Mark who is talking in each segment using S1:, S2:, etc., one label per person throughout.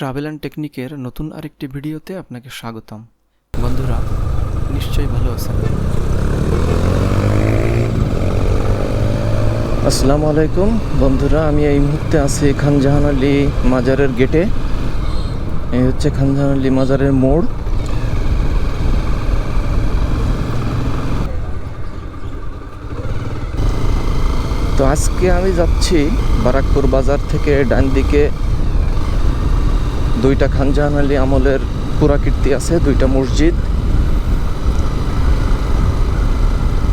S1: Travel and টেকনিকের নতুন আরেকটি ভিডিওতে আপনাকে স্বাগতম। বন্ধুরা, নিশ্চয়ই ভালো আছেন।
S2: আসসালামু আলাইকুম। বন্ধুরা, আমি এই মুহূর্তে আছি খানজাহান আলী মাজারের গেটে। এই হচ্ছে খানজাহান আলী মাজারের মোড়। তো আজকে আমি যাচ্ছি বারাকপুর বাজার থেকে ডান দিকে দুইটা খানজাহান আলী আমলের পুরাকীর্তি আছে, দুইটা মসজিদ।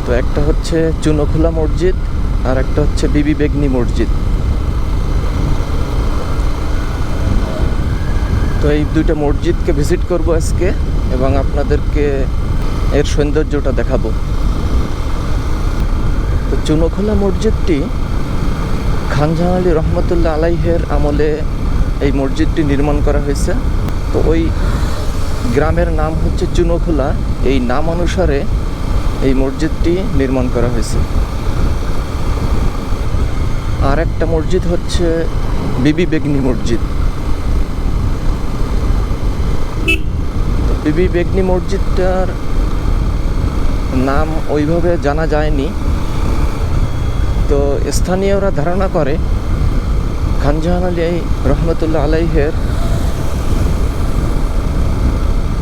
S2: তো একটা হচ্ছে চুনখোলা মসজিদ আর একটা হচ্ছে বিবি বেগনি মসজিদ। তো এই দুইটা মসজিদকে ভিজিট করব আজকে এবং আপনাদেরকে এর সৌন্দর্যটা দেখাবো। তো চুনখোলা মসজিদটি খানজাহান আলী রহমতুল্লাহ আলাইহের আমলে এই মসজিদটি নির্মাণ করা হয়েছে। তো ওই গ্রামের নাম হচ্ছে চুনোখোলা। এই নাম অনুসারে এই মসজিদটি নির্মাণ করা হয়েছে। আর একটা মসজিদ হচ্ছে বিবি বেগনি মসজিদ। বিবি বেগনি মসজিদটার নাম ওইভাবে জানা যায়নি। তো স্থানীয়রা ধারণা করে খানজাহান আলী রহমতুল্লাহ আলাইহের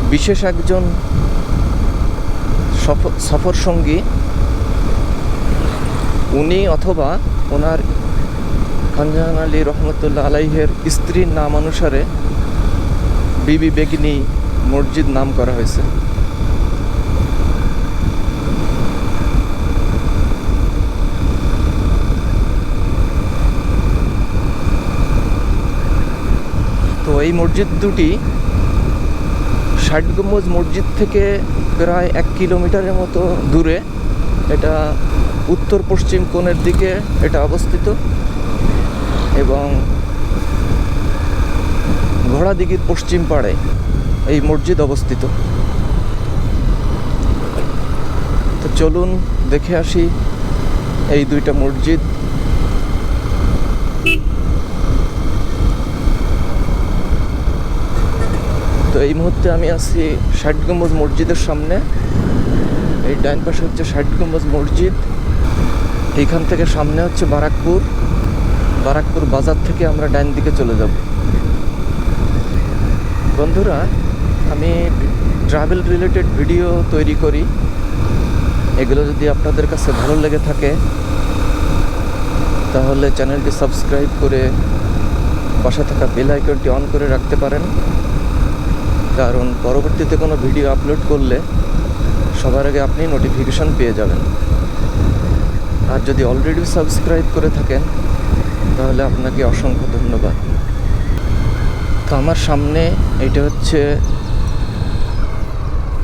S2: বিশেষ একজন সফ- সফর সঙ্গী উনি অথবা ওনার খানজাহান আলী রহমতুল্লাহ আলাইহের স্ত্রীর নাম অনুসারে বিবি বেগিনি মসজিদ নাম করা হয়েছে। তো এই মসজিদ দুটি ষাট গম্বুজ মসজিদ থেকে প্রায় এক কিলোমিটারের মতো দূরে। এটা উত্তর পশ্চিম কোণের দিকে এটা অবস্থিত এবং ঘোড়াদিঘির পশ্চিম পাড়ে এই মসজিদ অবস্থিত। তো চলুন দেখে আসি এই দুইটা মসজিদ। তো এই মুহূর্তে আমি আছি ষাট গম্বুজ মসজিদের সামনে। এই ডাইন পাশে হচ্ছে ষাট গম্বুজ মসজিদ। এইখান থেকে সামনে হচ্ছে বারাকপুর। বারাকপুর বাজার থেকে আমরা ডাইন দিকে চলে যাব। বন্ধুরা, আমি ট্রাভেল রিলেটেড ভিডিও তৈরি করি। এগুলো যদি আপনাদের কাছে ভালো লেগে থাকে, তাহলে চ্যানেলটি সাবস্ক্রাইব করে পাশে থাকা বেল আইকনটি অন করে রাখতে পারেন। কারণ পরবর্তীতে কোনো ভিডিও আপলোড করলে সবার আগে আপনি নোটিফিকেশন পেয়ে যাবেন। আর যদি অলরেডি সাবস্ক্রাইব করে থাকেন, তাহলে আপনাকে অসংখ্য ধন্যবাদ। তো আমার সামনে এটা হচ্ছে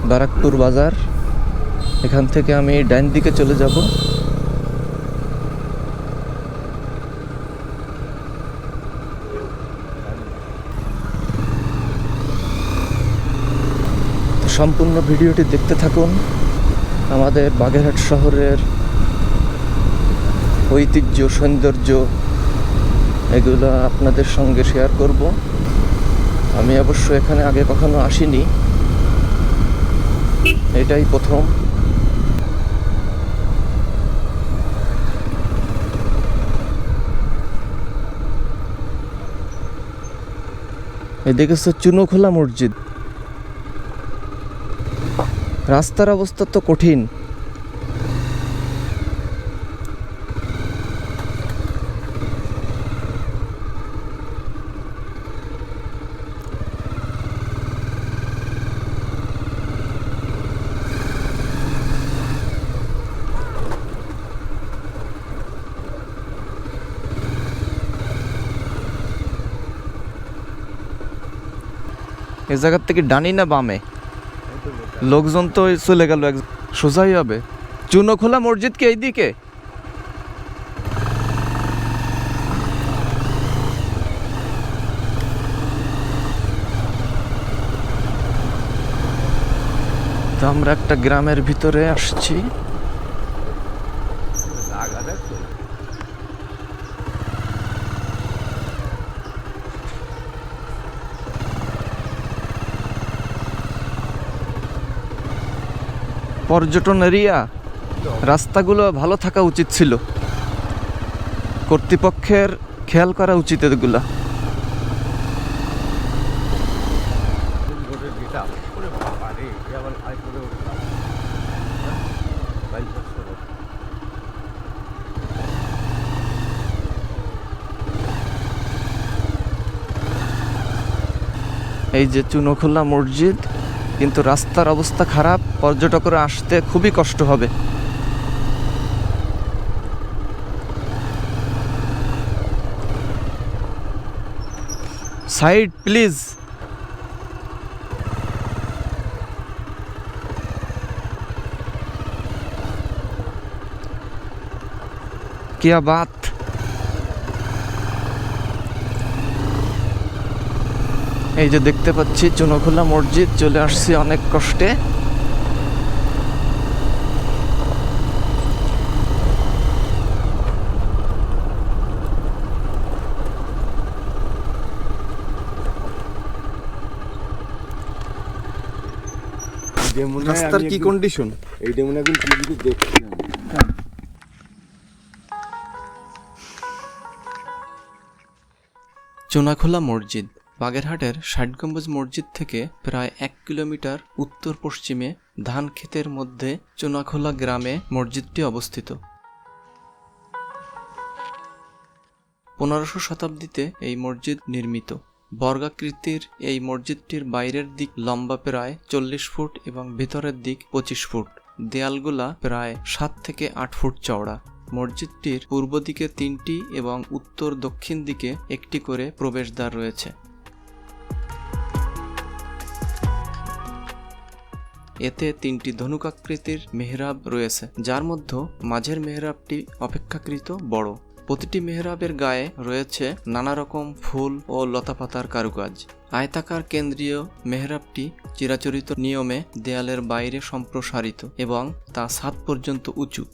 S2: বারাকপুর বাজার। এখান থেকে আমি ডাইন দিকে চলে যাব। সম্পূর্ণ ভিডিওটি দেখতে থাকুন। আমাদের বাগেরহাট শহরের ঐতিহ্য, সৌন্দর্য, এগুলো আপনাদের সঙ্গে শেয়ার করব। আমি অবশ্য এখানে আগে কখনো আসিনি। এটাই প্রথম। এদিকে হচ্ছে চুনোখোলা মসজিদ। রাস্তার অবস্থা তো কঠিন। এ জায়গার থেকে ডানি না বামে? লোকজন তো চলে গেল এক সোজাই হবে। চুনোখোলা মসজিদ কি এইদিকে? তো আমরা একটা গ্রামের ভিতরে আসছি।
S3: পর্যটন এরিয়া, রাস্তাগুলো ভালো থাকা উচিত ছিল। কর্তৃপক্ষের খেয়াল করা উচিত এগুলা। এই যে চুনোখোলা মসজিদ কিন্তু রাস্তার অবস্থা খারাপ পর্যটকরা আসতে খুবই কষ্ট হবে সাইড প্লিজ क्या बात এই যে দেখতে পাচ্ছি চুনোখোলা মসজিদ চলে আসছি অনেক কষ্টে।
S4: রাস্তার কি কন্ডিশন এইটা মনে হয় টিভিতে দেখছি
S2: চুনাখোলা মসজিদ। বাগেরহাটের ষাট গম্বুজ মসজিদ থেকে প্রায় এক কিলোমিটার উত্তর পশ্চিমে ধান ক্ষেতের মধ্যে চোনাখোলা গ্রামে মসজিদটি অবস্থিত। পনেরোশো শতাব্দীতে এই মসজিদ নির্মিত। বর্গাকৃতির এই মসজিদটির বাইরের দিক লম্বা প্রায় চল্লিশ ফুট এবং ভেতরের দিক পঁচিশ ফুট। দেয়ালগুলা প্রায় সাত থেকে আট ফুট চওড়া। মসজিদটির পূর্ব দিকে তিনটি এবং উত্তর দক্ষিণ দিকে একটি করে প্রবেশদ্বার রয়েছে। এতে তিনটি ধনুকাকৃতির মেহরাব রয়েছে, যার মধ্যে মাঝের মেহরাবটি অপেক্ষাকৃত বড়। প্রতিটি মেহরাবের গায়ে রয়েছে নানা রকম ফুল ও লতাপাতার কারুকাজ। আয়তাকার কেন্দ্রীয় মেহরাবটি চিরাচরিত নিয়মে দেয়ালের বাইরে সম্প্রসারিত এবং তা সাত পর্যন্ত উঁচু।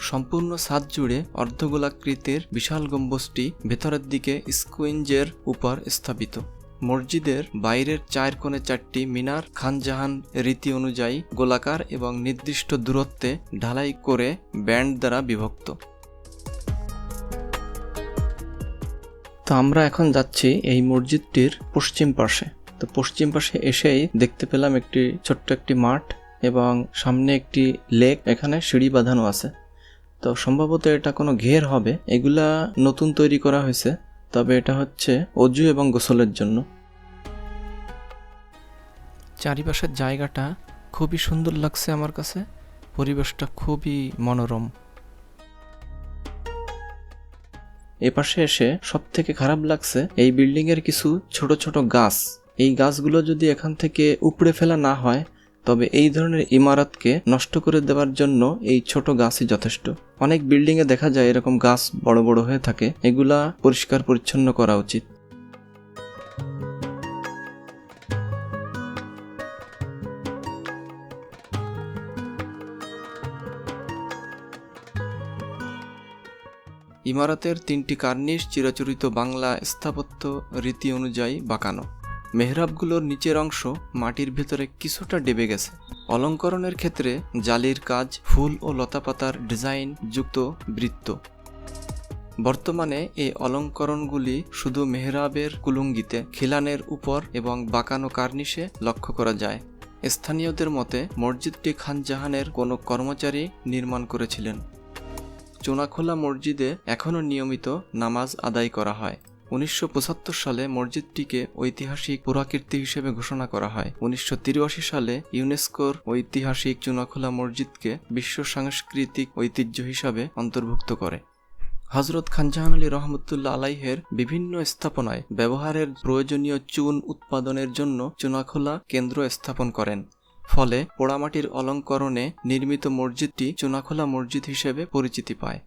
S2: সম্পূর্ণ ছাদ জুড়ে অর্ধগোলাকৃতির বিশাল গম্বুজটি ভেতরের দিকে স্কুইঞ্জের উপর স্থাপিত। মসজিদের বাইরের চার কোণে চারটি মিনার, খানজাহান রীতি অনুযায়ী গোলাকার এবং নির্দিষ্ট দূরত্বে ঢালাই করে ব্যান্ড দ্বারা বিভক্ত। তো আমরা এখন যাচ্ছি এই মসজিদটির পশ্চিম পাশে। তো পশ্চিম পাশে এসেই দেখতে পেলাম একটি ছোট্ট একটি মাঠ এবং সামনে একটি লেক, এখানে সিঁড়ি বাঁধানো আছে। তো সম্ভবত এটা কোনো ঘের হবে। এগুলা নতুন তৈরি করা হয়েছে। তবে এটা হচ্ছে অজু এবং গোসলের জন্য। চারিপাশের জায়গাটা খুবই সুন্দর লাগছে আমার কাছে। পরিবেশটা খুবই মনোরম। এপাশে এসে সব থেকে খারাপ লাগছে এই বিল্ডিং এর কিছু ছোট ছোট গাছ। এই গাছগুলো যদি এখান থেকে উপড়ে ফেলা না হয় তবে এই ধরনের ইমারতকে নষ্ট করে দেওয়ার জন্য এই ছোট গাছই যথেষ্ট। অনেক বিল্ডিং এ দেখা যায় এরকম গাছ বড় বড় হয়ে থাকে, এগুলা পরিষ্কার পরিচ্ছন্ন করা উচিত। ইমারতের তিনটি কার্নিশ চিরাচরিত বাংলা স্থাপত্য রীতি অনুযায়ী বাঁকানো। মেহরাবগুলোর নিচের অংশ মাটির ভেতরে কিছুটা ডেবে গেছে। অলঙ্করণের ক্ষেত্রে জালির কাজ, ফুল ও লতাপাতার ডিজাইন যুক্ত বৃত্ত। বর্তমানে এই অলঙ্করণগুলি শুধু মেহরাবের কুলুঙ্গিতে, খিলানের উপর এবং বাঁকানো কার্নিশে লক্ষ্য করা যায়। স্থানীয়দের মতে, মসজিদটি খানজাহানের কোনো কর্মচারী নির্মাণ করেছিলেন। চোনাখোলা মসজিদে এখনও নিয়মিত নামাজ আদায় করা হয়। উনিশশো পঁচাত্তর সালে মসজিদটিকে ঐতিহাসিক পুরাকীর্তি হিসেবে ঘোষণা করা হয়। উনিশশো তিরাশি সালে ইউনেস্কোর ঐতিহাসিক চুনাখোলা মসজিদকে বিশ্ব সাংস্কৃতিক ঐতিহ্য হিসাবে অন্তর্ভুক্ত করে। হজরত খানজাহান আলী রহমতুল্লা আলাইহের বিভিন্ন স্থাপনায় ব্যবহারের প্রয়োজনীয় চুন উৎপাদনের জন্য চুনাখোলা কেন্দ্র স্থাপন করেন। ফলে পোড়ামাটির অলঙ্করণে নির্মিত মসজিদটি চুনাখোলা মসজিদ হিসেবে পরিচিতি পায়।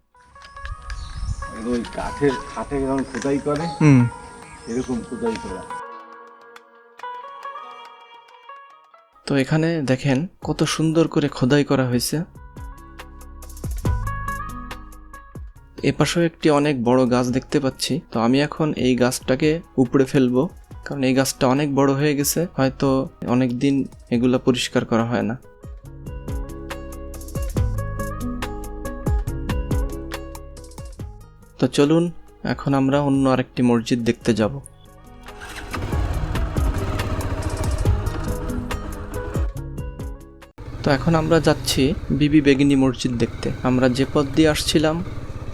S4: ওই কাঠের খাটে খোদাই করে।
S3: হুম।
S4: এরকম খোদাই করা।
S2: তো এখানে দেখেন কত সুন্দর করে খোদাই করা হয়েছে। এপাশেও একটি অনেক বড় গাছ দেখতে পাচ্ছি। তো আমি এখন এই গাছটাকে উপড়ে ফেলব। কারণ এই গাছটা অনেক বড় হয়ে গেছে। হয়তো অনেক দিন এগুলা পরিষ্কার করা হয় না। তো চলুন, এখন আমরা অন্য আরেকটি মসজিদ দেখতে যাব। তো এখন আমরা যাচ্ছি বিবি বেগিনী মসজিদ দেখতে। আমরা যে পথ দিয়ে আসছিলাম,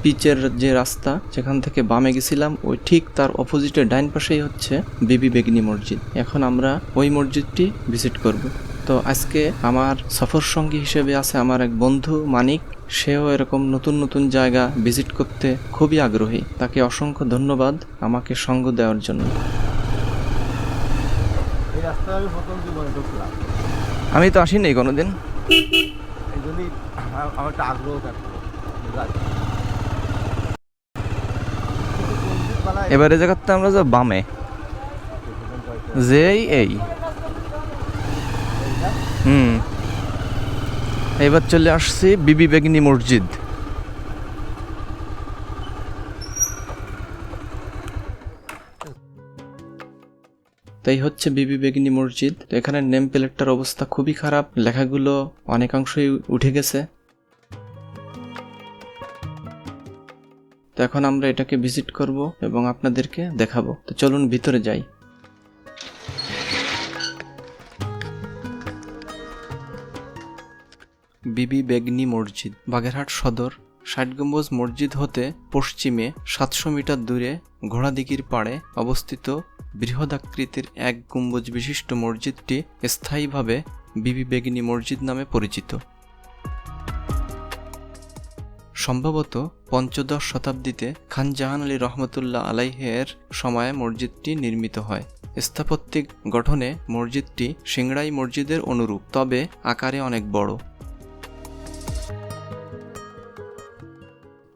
S2: পিচের যে রাস্তা, যেখান থেকে বামে গেছিলাম, ওই ঠিক তার অপোজিটে ডাইন পাশেই হচ্ছে বিবি বেগিনী মসজিদ। এখন আমরা ওই মসজিদটি ভিজিট করব। তো আজকে আমার সফর সঙ্গী হিসেবে আছে আমার এক বন্ধু মানিক। সেও এরকম নতুন নতুন জায়গা ভিজিট করতে খুবই আগ্রহী। তাকে অসংখ্য ধন্যবাদ আমাকে সঙ্গ দেওয়ার জন্য।
S4: আমি
S3: তো আসিনি কোনোদিন।
S4: আমার একটা আগ্রহ
S3: এবারে জায়গাতে আমরা যাব বামে যেই এই। হুম। এবার চলে আসছি বিবি বেগিনী মসজিদ।
S2: তাই হচ্ছে বিবি বেগিনী মসজিদ। এখানে নেম প্লেটটার অবস্থা খুবই খারাপ। লেখাগুলো অনেকাংশই উঠে গেছে। তো এখন আমরা এটাকে ভিজিট করব এবং আপনাদেরকে দেখাবো। তো চলুন ভিতরে যাই। বিবি বেগনি মসজিদ। বাগেরহাট সদর, ষাট গম্বুজ মসজিদ হতে পশ্চিমে সাতশো মিটার দূরে ঘোড়াদিঘির পাড়ে অবস্থিত বৃহদাকৃতির এক গম্বুজ বিশিষ্ট মসজিদটি স্থায়ীভাবে বিবি বেগিনী মসজিদ নামে পরিচিত। সম্ভবত পঞ্চদশ শতাব্দীতে খান জাহান আলী রহমতুল্লাহ আলাইহের সময়ে মসজিদটি নির্মিত হয়। স্থাপত্যিক গঠনে মসজিদটি সিংড়াই মসজিদের অনুরূপ, তবে আকারে অনেক বড়।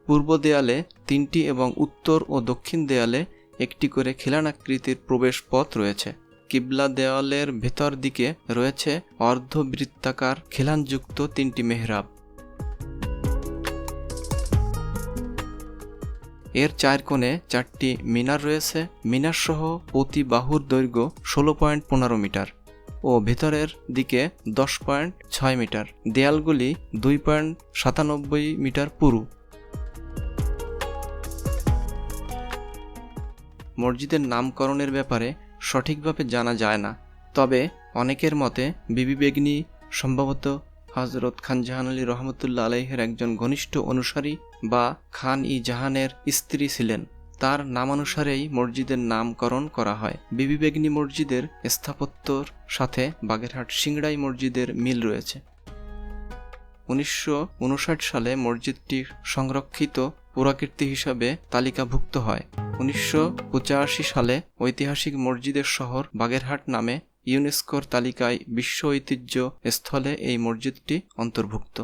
S2: পূর্ব দেয়ালে তিনটি এবং উত্তর ও দক্ষিণ দেয়ালে একটি করে খিলানাকৃতির প্রবেশ পথ রয়েছে। কিবলা দেওয়ালের ভেতর দিকে রয়েছে অর্ধবৃত্তাকার খিলানযুক্ত তিনটি মেহরাব। এর চার কোণে চারটি মিনার রয়েছে। মিনার সহ প্রতি বাহুর দৈর্ঘ্য ষোলো পয়েন্ট পনেরো মিটার ও ভেতরের দিকে দশ পয়েন্ট ছয় মিটার। দেয়ালগুলি দুই পয়েন্ট সাতানব্বই মিটার পুরু। মসজিদের নামকরণের ব্যাপারে সঠিকভাবে জানা যায় না। তবে অনেকের মতে বিবি বেগনি, সম্ভবত হজরত খান জাহান আলী রহমতুল্লা আলাইহের একজন ঘনিষ্ঠ অনুসারী বা খান ই জাহানের স্ত্রী ছিলেন। তার নামানুসারেই মসজিদের নামকরণ করা হয়। বিবি বেগনি মসজিদের স্থাপত্যর সাথে বাগেরহাট সিংড়াই মসজিদের মিল রয়েছে। উনিশশো উনষাট সালে মসজিদটি সংরক্ষিত পুরাকীর্তি হিসাবে তালিকাভুক্ত হয়। উনিশশো পঁচাশি সালে ঐতিহাসিক মসজিদের শহর বাগেরহাট নামে ইউনেস্কোর তালিকায় বিশ্ব ঐতিহ্য স্থলে এই মসজিদটি অন্তর্ভুক্ত।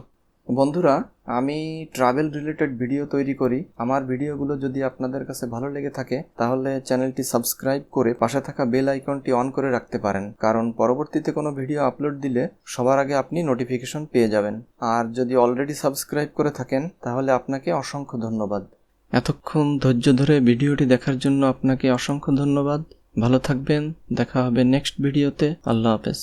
S2: বন্ধুরা, আমি ট্রাভেল রিলেটেড ভিডিও তৈরি করি। আমার ভিডিওগুলো যদি আপনাদের কাছে ভালো লেগে থাকে, তাহলে চ্যানেলটি সাবস্ক্রাইব করে পাশে থাকা বেল আইকনটি অন করে রাখতে পারেন। কারণ পরবর্তীতে কোনো ভিডিও আপলোড দিলে সবার আগে আপনি নোটিফিকেশন পেয়ে যাবেন। আর যদি অলরেডি সাবস্ক্রাইব করে থাকেন, তাহলে আপনাকে অসংখ্য ধন্যবাদ। এতক্ষণ ধৈর্য ধরে ভিডিওটি দেখার জন্য আপনাকে অসংখ্য ধন্যবাদ। ভালো থাকবেন, দেখা হবে নেক্সট ভিডিওতে আল্লাহ হাফেজ।